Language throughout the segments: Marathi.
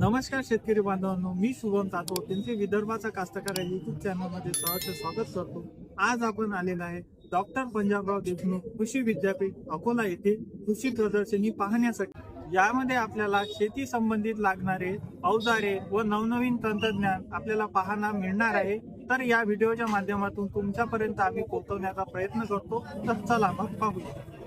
नमस्कार शेतकरी बांधवांनो मी शुभम तातो त्यांचे विदर्भाचा कास्तकार युट्यूब चॅनलमध्ये सहर्ष स्वागत करतो. आज आपण आलेलो आहे डॉक्टर पंजाबराव देशमुख कृषी विद्यापीठ अकोला येथे कृषी प्रदर्शनी पाहण्यासाठी. यामध्ये आपल्याला शेती संबंधित लागणारे अवजारे व नवनवीन तंत्रज्ञान आपल्याला पाहायला मिळणार आहे. तर या व्हिडिओच्या माध्यमातून तुमच्यापर्यंत आम्ही पोहोचवण्याचा प्रयत्न करतो. तर चला मग पाहूया.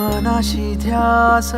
मनाशी ध्यास